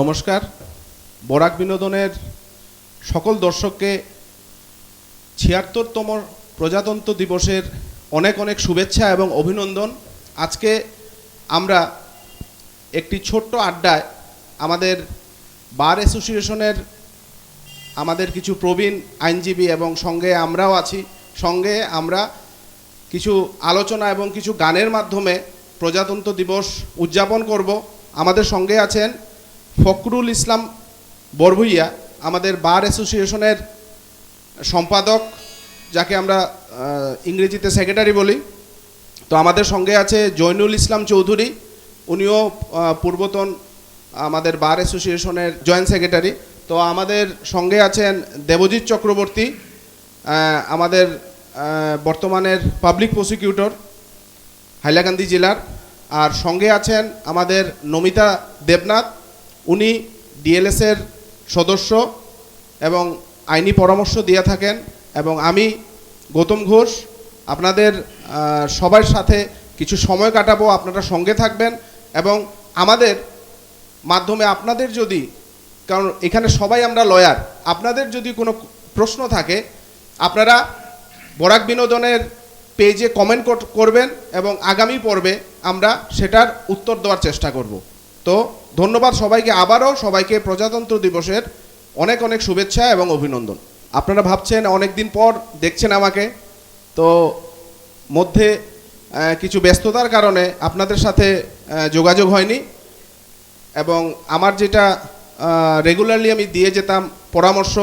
নমস্কার। বরাক বিনোদনের সকল দর্শককে ছিয়াত্তরতম প্রজাতন্ত্র দিবসের অনেক অনেক শুভেচ্ছা এবং অভিনন্দন। আজকে আমরা একটি ছোট্ট আড্ডায় আমাদের বার অ্যাসোসিয়েশনের আমাদের কিছু প্রবীণ আইনজীবী এবং সঙ্গে আমরাও আছি। সঙ্গে আমরা কিছু আলোচনা এবং কিছু গানের মাধ্যমে প্রজাতন্ত্র দিবস উদযাপন করব। আমাদের সঙ্গে আছেন ফখরুল ইসলাম বরভুইয়া, আমাদের বার অ্যাসোসিয়েশনের সম্পাদক, যাকে আমরা ইংরেজিতে সেক্রেটারি বলি। তো আমাদের সঙ্গে আছে জৈনুল ইসলাম চৌধুরী, উনিও পূর্বতন আমাদের বার অ্যাসোসিয়েশনের জয়েন্ট সেক্রেটারি। তো আমাদের সঙ্গে আছেন দেবজিৎ চক্রবর্তী আমাদের বর্তমানের পাবলিক প্রসিকিউটর, হাইলাকান্দি জেলার। আর সঙ্গে আছেন আমাদের নমিতা দেবনাথ উনি ডিএলএসের সদস্য এবং আইনি পরামর্শ দিয়ে থাকেন এবং আমি, গৌতম ঘোষ, আপনাদের সবার সাথে কিছু সময় কাটাবো, আপনারা সঙ্গে থাকবেন এবং আমাদের মাধ্যমে আপনাদের যদি, কারণ এখানে সবাই আমরা লয়ার, আপনাদের যদি কোনো প্রশ্ন থাকে, আপনারা বরাক বিনোদনের পেজে কমেন্ট করবেন এবং আগামী পর্বে আমরা সেটার উত্তর দেওয়ার চেষ্টা করব। তো ধন্যবাদ সবাইকে আবারও, সবাইকে প্রজাতন্ত্র দিবসের অনেক অনেক শুভেচ্ছা এবং অভিনন্দন। আপনারা ভাবছেন অনেক দিন পর দেখছেন আমাকে, তো মধ্যে কিছু ব্যস্ততার কারণে আপনাদের সাথে যোগাযোগ হয়নি এবং আমার যেটা রেগুলারলি আমি দিয়ে যেতাম পরামর্শ,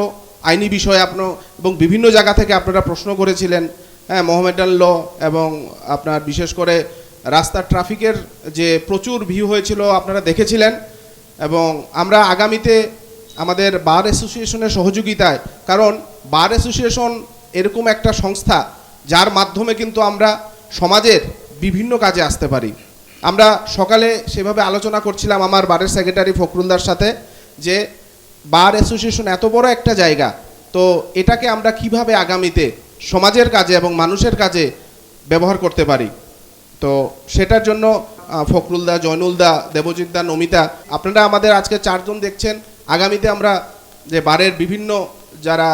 আইনি বিষয়ে আপনার এবং বিভিন্ন জায়গা থেকে আপনারা প্রশ্ন করেছিলেন হ্যাঁ মোহামেডান ল এবং আপনার বিশেষ করে রাস্তার ট্রাফিকের যে প্রচুর ভিউ হয়েছিল, আপনারা দেখেছিলেন। এবং আমরা আগামীতে আমাদের বার অ্যাসোসিয়েশনের সহযোগিতায়, কারণ বার অ্যাসোসিয়েশন এরকম একটা সংস্থা, যার মাধ্যমে কিন্তু আমরা সমাজের বিভিন্ন কাজে আসতে পারি। আমরা সকালে সেভাবে আলোচনা করছিলাম আমার বারের সেক্রেটারি ফখরুলদার সাথে, যে বার অ্যাসোসিয়েশন এত বড় একটা জায়গা, তো এটাকে আমরা কীভাবে আগামীতে সমাজের কাজে এবং মানুষের কাজে ব্যবহার করতে পারি? তো সেটার জন্য ফখরুল দা জয়নুল দা দেবজিৎ দা নমিতা, আপনারা আমাদের আজকে চারজন দেখছেন। আগামীতে আমরা যে বারের বিভিন্ন যারা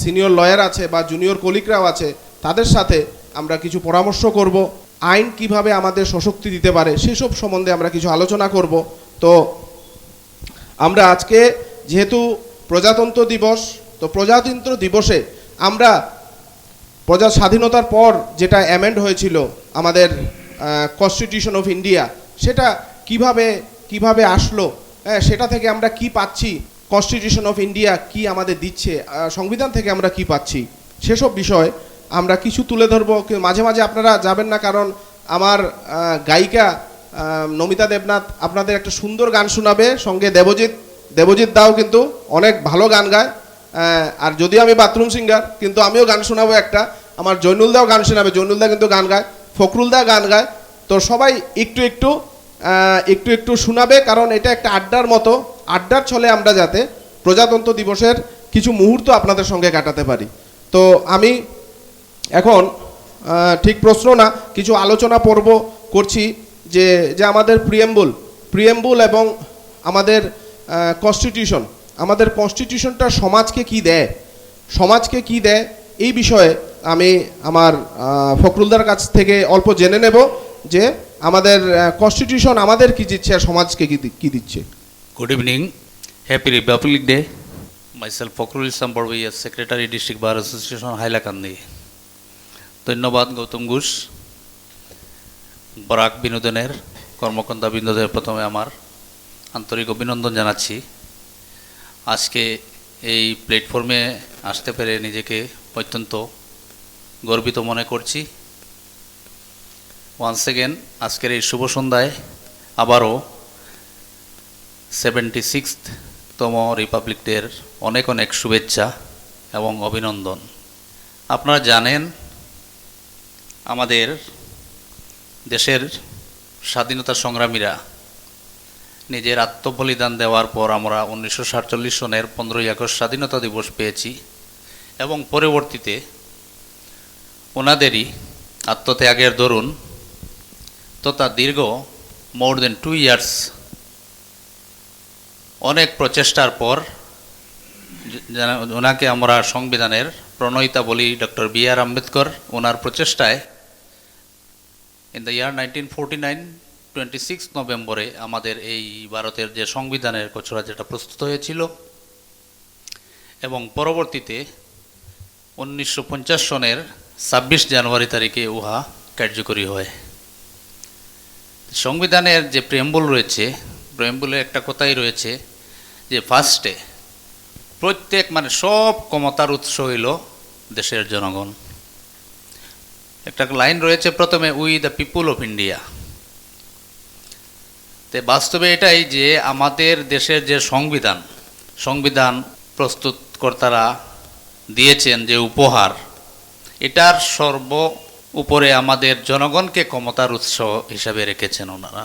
সিনিয়র লয়ার আছে বা জুনিয়র কলিগরাও আছে, তাদের সাথে আমরা কিছু পরামর্শ করব। আইন কীভাবে আমাদের সশক্তি দিতে পারে, সেসব সম্বন্ধে আমরা কিছু আলোচনা করব। তো আমরা আজকে যেহেতু প্রজাতন্ত্র দিবস, তো প্রজাতন্ত্র দিবসে আমরা প্রজা স্বাধীনতার পর যেটা অ্যামেন্ড হয়েছিল আমাদের কনস্টিটিউশন অফ ইন্ডিয়া সেটা কীভাবে কীভাবে আসলো হ্যাঁ সেটা থেকে আমরা কি পাচ্ছি? কনস্টিটিউশন অফ ইন্ডিয়া কি আমাদের দিচ্ছে? সংবিধান থেকে আমরা কি পাচ্ছি? সেসব বিষয় আমরা কিছু তুলে ধরবো। মাঝে মাঝে আপনারা যাবেন না, কারণ আমার গায়িকা নমিতা দেবনাথ আপনাদের একটা সুন্দর গান শোনাবে, সঙ্গে দেবজিৎ দেবজিৎ দাও কিন্তু অনেক ভালো গান গায়। আর যদিও আমি বাথরুম সিঙ্গার, কিন্তু আমিও গান শোনাবো একটা। আমার জৈনুল দাও গান শোনাবে জৈনুল দা কিন্তু গান গায়। ফখরুল দা গান গায়। তো সবাই একটু একটু একটু একটু শোনাবে, কারণ এটা একটা আড্ডার মতো। আড্ডার ছলে আমরা যাতে প্রজাতন্ত্র দিবসের কিছু মুহূর্ত আপনাদের সঙ্গে কাটাতে পারি। তো আমি এখন ঠিক প্রশ্ন না, কিছু আলোচনা পর্ব করছি যে যে আমাদের প্রিয়েম্বুল প্রিয়েম্বুল এবং আমাদের কনস্টিটিউশন আমাদের কনস্টিটিউশনটা সমাজকে কি দেয়? সমাজকে কি দেয়? এই বিষয়ে আমি আমার ফখরুলদার কাছ থেকে অল্প জেনে নেব যে আমাদের কনস্টিটিউশন আমাদের কি দিচ্ছে আর সমাজকে কি দিচ্ছে। Good evening. Happy Republic Day. Myself Fakrul Islam Barwaya, secretary district Bar association Hailakandi ধন্যবাদ গৌতম ঘোষ বরাক বিনোদনের কর্মকর্তা বিনোদনের প্রথমে আমার আন্তরিক অভিনন্দন জানাচ্ছি আজকে এই প্ল্যাটফর্মে আসতে পেরে নিজেকে অত্যন্ত গর্বিত মনে করছি। ওয়ান্স এগেন আজকের এই শুভ সন্ধ্যায় আবারও সেভেন্টি সিক্সতম রিপাবলিক ডের অনেক অনেক শুভেচ্ছা এবং অভিনন্দন। আপনারা জানেন, আমাদের দেশের স্বাধীনতা সংগ্রামীরা নিজের আত্মবলিদান দেওয়ার পর আমরা উনিশশো সাতচল্লিশ সনের পনেরোই আগস্ট স্বাধীনতা দিবস পেয়েছি। এবং পরবর্তীতে ওনাদেরই আত্মত্যাগের দরুন তথা দীর্ঘ মোর দেন টু ইয়ার্স অনেক প্রচেষ্টার পর ওনাকে আমরা সংবিধানের প্রণয়িতা বলি ডক্টর বি আর আম্বেদকর ওনার প্রচেষ্টায় in the year nineteen forty nine twenty six নভেম্বরে আমাদের এই ভারতের যে সংবিধানের কচরা যেটা প্রস্তুত হয়েছিল এবং পরবর্তীতে উনিশশো পঞ্চাশ সনের ছাব্বিশ জানুয়ারি তারিখে উহা কার্যকরী হয়। সংবিধানের যে প্রেম্বুল রয়েছে প্রেম্বুলে একটা কথাই রয়েছে যে ফার্স্টে প্রত্যেক মানে সব ক্ষমতার উৎস হইল দেশের জনগণ। একটা লাইন রয়েছে প্রথমে we the people of India তে বাস্তবে এটাই যে আমাদের দেশের যে সংবিধান সংবিধান প্রস্তুতকর্তারা দিয়েছেন যে উপহার, এটার সর্ব উপরে আমাদের জনগণকে ক্ষমতার উৎস হিসাবে রেখেছেন ওনারা।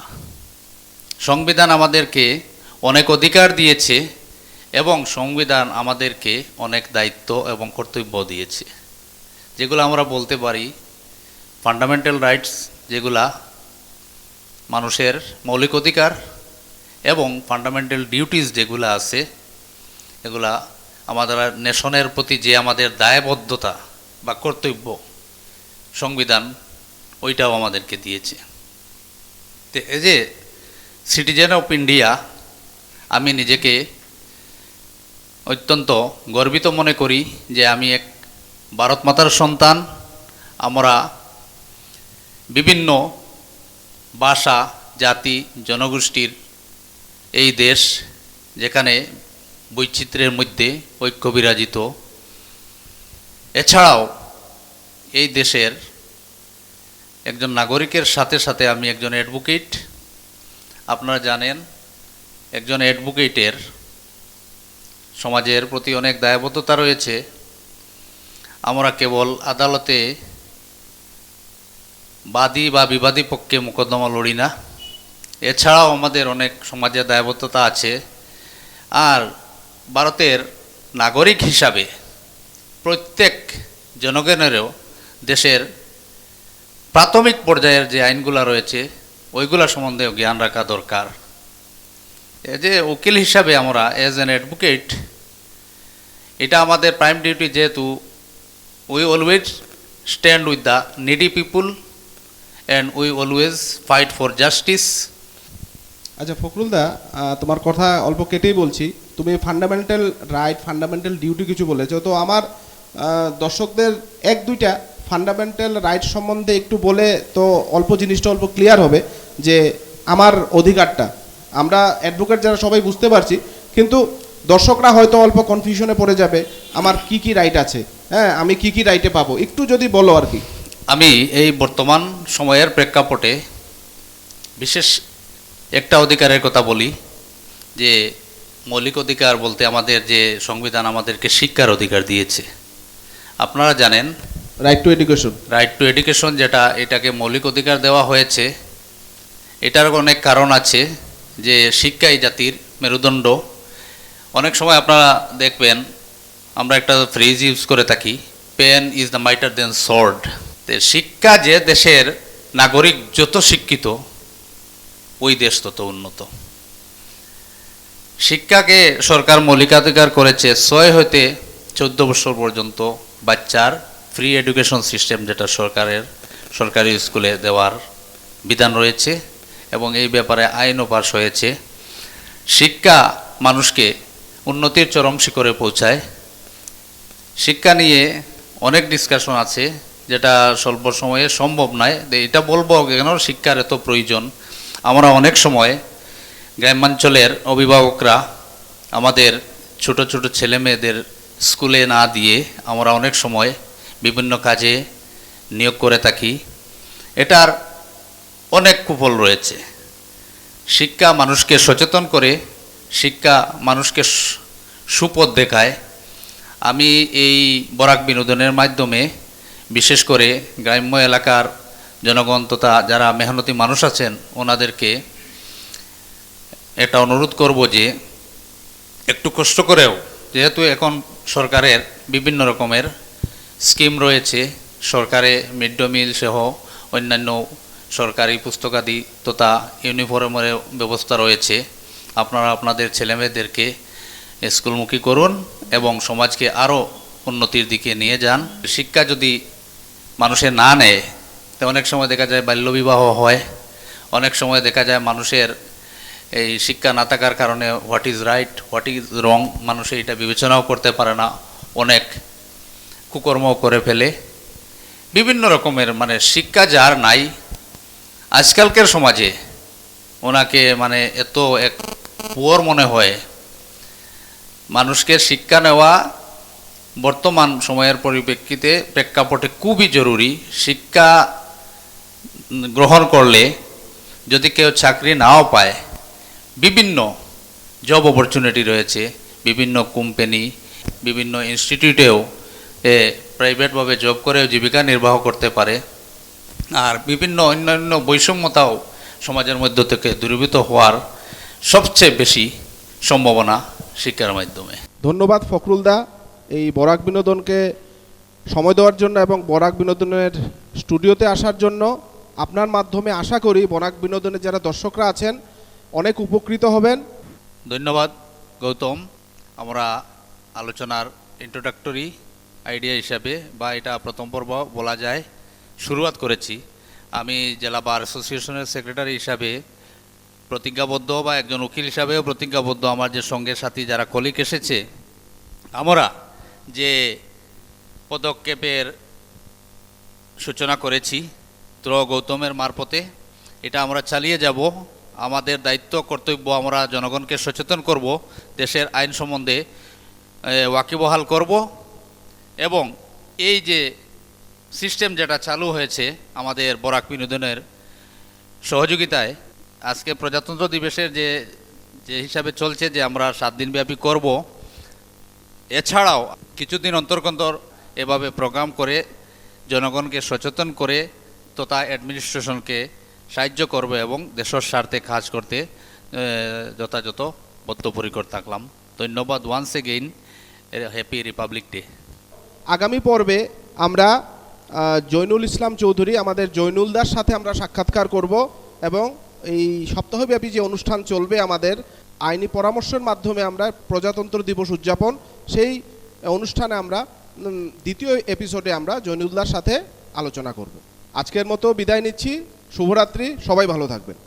সংবিধান আমাদেরকে অনেক অধিকার দিয়েছে এবং সংবিধান আমাদেরকে অনেক দায়িত্ব এবং কর্তব্য দিয়েছে। যেগুলো আমরা বলতে পারি ফান্ডামেন্টাল রাইটস যেগুলা মানুষের মৌলিক অধিকার এবং ফান্ডামেন্টাল ডিউটিস যেগুলো আছে, এগুলা আমাদের নেশনের প্রতি যে আমাদের দায়বদ্ধতা বা কর্তব্য সংবিধান, ওইটাও আমাদেরকে দিয়েছে। তো এই যে সিটিজেন অফ ইন্ডিয়া আমি নিজেকে অত্যন্ত গর্বিত মনে করি যে আমি এক ভারত মাতার সন্তান। আমরা বিভিন্ন ভাষা, জাতি, জনগোষ্ঠীর এই দেশ যেখানে বৈচিত্র্যের মধ্যে ঐক্য বিরাজিত এছাড়াও এই দেশের একজন নাগরিকের সাথে সাথে আমি একজন অ্যাডভোকেট আপনারা জানেন একজন অ্যাডভোকেটের সমাজের প্রতি অনেক দায়বদ্ধতা রয়েছে। আমরা কেবল আদালতে বাদী বা বিবাদী পক্ষে মোকদ্দমা লড়ি না। এছাড়াও আমাদের অনেক সমাজের দায়বদ্ধতা আছে। আর ভারতের নাগরিক হিসাবে প্রত্যেক জনগণেরও দেশের প্রাথমিক পর্যায়ের যে আইনগুলো রয়েছে, ওইগুলা সম্বন্ধেও জ্ঞান রাখা দরকার। এই যে উকিল হিসাবে আমরা এজ অ্যান অ্যাডভোকেট এটা আমাদের প্রাইম ডিউটি যেহেতু we always stand with the needy people and we always fight for justice আচ্ছা ফখরুলদা তোমার কথা অল্প কেটেই বলছি। তুমি ফান্ডামেন্টাল রাইট ফান্ডামেন্টাল ডিউটি কিছু বলেছ, তো আমার দর্শকদের এক দুইটা ফান্ডামেন্টাল রাইট সম্বন্ধে একটু বলে তো অল্প জিনিসটা অল্প ক্লিয়ার হবে যে আমার অধিকারটা। আমরা অ্যাডভোকেট যারা সবাই বুঝতে পারছি, কিন্তু দর্শকরা হয়তো অল্প কনফিউশনে পড়ে যাবে, আমার কি কি রাইট আছে হ্যাঁ আমি কি কি রাইটে পাবো, একটু যদি বলো আর কি। আমি এই বর্তমান সময়ের প্রেক্ষাপটে বিশেষ একটা অধিকারের কথা বলি, যে মৌলিক অধিকার বলতে আমাদের যে সংবিধান আমাদেরকে শিক্ষার অধিকার দিয়েছে। আপনারা জানেন right to education right to education যেটা এটাকে মৌলিক অধিকার দেওয়া হয়েছে। এটার অনেক কারণ আছে যে শিক্ষাই জাতির মেরুদণ্ড। অনেক সময় আপনারা দেখবেন আমরা একটা ফ্রিজ ইউজ করে থাকি pen is the mightier than sword শিক্ষা যে দেশের নাগরিক যত শিক্ষিত ওই দেশ তত উন্নত। শিক্ষাকে সরকার মৌলিকাধিকার করেছে ছয় হইতে চোদ্দ বছর পর্যন্ত বাচ্চার ফ্রি এডুকেশন সিস্টেম যেটা সরকারের, সরকারি স্কুলে দেওয়ার বিধান রয়েছে এবং এই ব্যাপারে আইনও পাশ হয়েছে। শিক্ষা মানুষকে উন্নতির চরম শিখরে পৌঁছায়। শিক্ষা নিয়ে অনেক ডিসকাশন আছে, যেটা স্বল্প সময়ে সম্ভব নয়। এটা বলব কেন? শিক্ষার এত প্রয়োজন। আমরা অনেক সময় গ্রামাঞ্চলের অভিভাবকরা আমাদের ছোট ছোট ছেলে মেয়েদের স্কুলে না দিয়ে আমরা অনেক সময় বিভিন্ন কাজে নিয়োগ করে থাকি। এটার অনেক কুফল রয়েছে। শিক্ষা মানুষকে সচেতন করে, শিক্ষা মানুষকে সুপথ দেখায়। আমি এই বরাক বিনোদনের মাধ্যমে বিশেষ করে গ্রাম্য এলাকার জনগণ তথা যারা মেহনতি মানুষ আছেন, ওনাদেরকে এটা অনুরোধ করব যে একটু কষ্ট করেও যেহেতু এখন সরকারের বিভিন্ন রকমের স্কিম রয়েছে সরকারে মিড ডে মিল সহ অন্যান্য সরকারি পুস্তকাদি তথা ইউনিফর্মের ব্যবস্থা রয়েছে। আপনারা আপনাদের ছেলেমেয়েদেরকে স্কুলমুখী করুন এবং সমাজকে আরও উন্নতির দিকে নিয়ে যান। শিক্ষা যদি মানুষের না নেয় তো অনেক সময় দেখা যায় বাল্যবিবাহ হয় অনেক সময় দেখা যায় মানুষের এই শিক্ষা না থাকার কারণে what is right what is wrong মানুষ এটা বিবেচনাও করতে পারে না। অনেক কুকর্ম করে ফেলে। বিভিন্ন রকমের মানে শিক্ষা যার নাই, আজকালকার সমাজে ওনাকে মানে এত এক পুয়ার মনে হয়। মানুষকে শিক্ষা নেওয়া বর্তমান সময়ের পরিপ্রেক্ষিতে প্রেক্ষাপটে খুবই জরুরি। শিক্ষা গ্রহণ করলে যদি কেউ চাকরি নাও পায় বিভিন্ন জব অপরচুনিটি রয়েছে, বিভিন্ন কোম্পানি বিভিন্ন ইনস্টিটিউটেও এ প্রাইভেটভাবে জব করেও জীবিকা নির্বাহ করতে পারে। আর বিভিন্ন অন্যান্য বৈষম্যতাও সমাজের মধ্য থেকে দূরীভূত হওয়ার সবচেয়ে বেশি সম্ভাবনা শিক্ষার মাধ্যমে। ধন্যবাদ ফখরুলদা এই বরাক বিনোদনকে সময় দেওয়ার জন্য এবং বরাক বিনোদনের স্টুডিওতে আসার জন্য। আপনার মাধ্যমে আশা করি বরাক বিনোদনের যারা দর্শকরা আছেন অনেক উপকৃত হবেন। ধন্যবাদ, গৌতম। আমরা আলোচনার ইন্ট্রোডাক্টরি আইডিয়া হিসাবে বা এটা প্রথম পর্ব বলা যায়, শুরুয়াত করেছি। আমি জেলা বার অ্যাসোসিয়েশনের সেক্রেটারি হিসাবে প্রতিজ্ঞাবদ্ধ বা একজন উকিল হিসাবেও প্রতিজ্ঞাবদ্ধ আমার যে সঙ্গে সাথী যারা কলিক এসেছে, আমরা যে পদক্ষেপের সূচনা করেছি ত্র গৌতমের মারফতে, এটা আমরা চালিয়ে যাব। আমাদের দায়িত্ব, কর্তব্য আমরা জনগণকে সচেতন করব, দেশের আইন সম্বন্ধে ওয়াকিবহাল করব এবং এই যে সিস্টেম যেটা চালু হয়েছে আমাদের বরাক বিনোদনের সহযোগিতায়, আজকে প্রজাতন্ত্র দিবসের যে যে হিসাবে চলছে যে আমরা সাত দিনব্যাপী করব, এছাড়াও কিছুদিন অন্তর অন্তর এভাবে প্রোগ্রাম করে জনগণকে সচেতন করে তথা অ্যাডমিনিস্ট্রেশনকে সাহায্য করবে এবং দেশের স্বার্থে কাজ করতে যথাযথ বদ্ধপরিকর থাকলাম। ধন্যবাদ once again happy republic day আগামী পর্বে আমরা জৈনুল ইসলাম চৌধুরী আমাদের জৈনুল দার সাথে আমরা সাক্ষাৎকার করব এবং এই সপ্তাহব্যাপী যে অনুষ্ঠান চলবে আমাদের আইনি পরামর্শের মাধ্যমে আমরা প্রজাতন্ত্র দিবস উদযাপন, সেই অনুষ্ঠানে আমরা দ্বিতীয় এপিসোডে আমরা জৈনুলদার সাথে আলোচনা করব। আজকের মতো বিদায় নিচ্ছি। শুভরাত্রি সবাই ভালো থাকবেন।